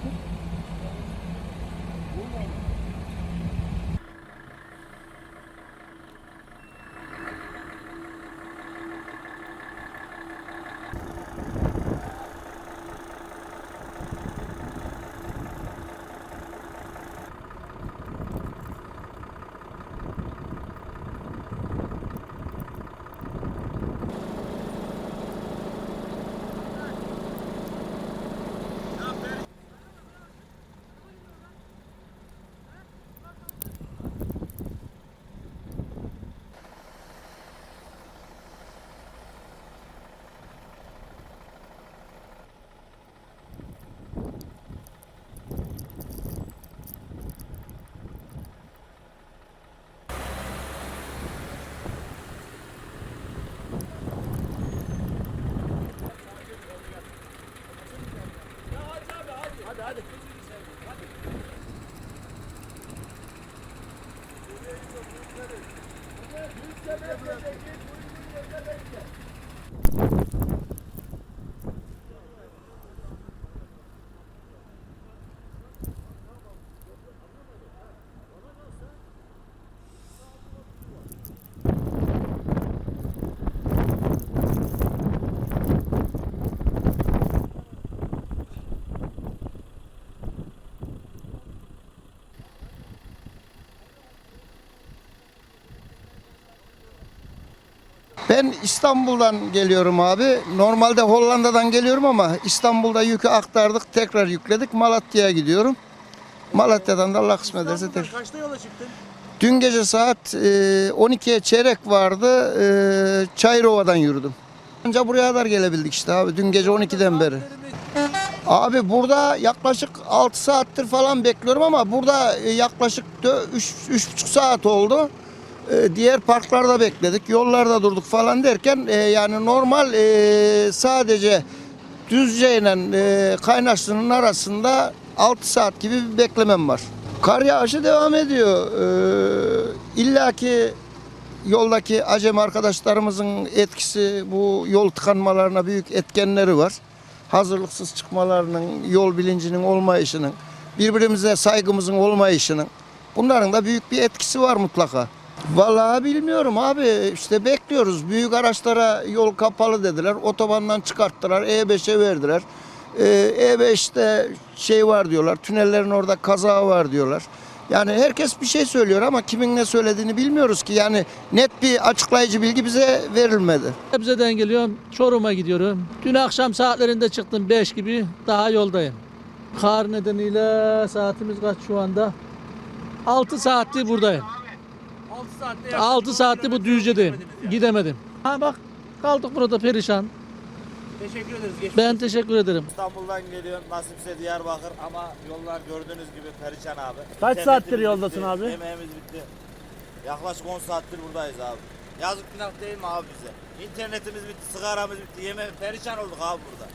Thank you. Burası? Ben İstanbul'dan geliyorum abi. Normalde Hollanda'dan geliyorum ama İstanbul'da yükü aktardık, tekrar yükledik. Malatya'ya gidiyorum. Malatya'dan da Allah kısmet ederse İstanbul'dan tekrar. kaçta yola çıktın? Dün gece saat e, 12'ye çeyrek vardı. E, Çayrova'dan yürüdüm. Ancak buraya kadar gelebildik işte abi. Dün gece 12'den beri. Abi burada yaklaşık 6 saattir falan bekliyorum ama burada e, yaklaşık 3,5 saat oldu. E, Diğer parklarda bekledik, yollarda durduk falan derken e, yani normal e, sadece Düzce ile e, arasında 6 saat gibi bir beklemem var. Kar yağışı devam ediyor. E, İlla ki yoldaki acem arkadaşlarımızın etkisi bu yol tıkanmalarına büyük etkenleri var. Hazırlıksız çıkmalarının, yol bilincinin olmayışının, birbirimize saygımızın olmayışının bunların da büyük bir etkisi var mutlaka. Vallahi bilmiyorum abi işte bekliyoruz. Büyük araçlara yol kapalı dediler. Otobandan çıkarttılar. E5'e verdiler. Ee, E5'te şey var diyorlar. Tünellerin orada kaza var diyorlar. Yani herkes bir şey söylüyor ama kimin ne söylediğini bilmiyoruz ki. Yani net bir açıklayıcı bilgi bize verilmedi. Gebze'den geliyorum, Çorum'a gidiyorum. Dün akşam saatlerinde çıktım 5 gibi, daha yoldayım. Kar nedeniyle saatimiz kaç şu anda? 6 saattir buradayım. 6 saatte 6 saattir bu Düzce'deyim. Gidemedim. Ha bak kaldık burada perişan. Teşekkür ederiz. Geçmiş Ben teşekkür ederim. İstanbul'dan geliyorum nasipse Diyarbakır ama yollar gördüğünüz gibi perişan abi. Kaç İnternetimiz saattir yoldasın bitti, abi? Yemeğimiz bitti. Yaklaşık 10 saattir buradayız abi. Yazık günah değil mi abi bize? İnternetimiz bitti, sigaramız bitti, yeme perişan olduk abi burada.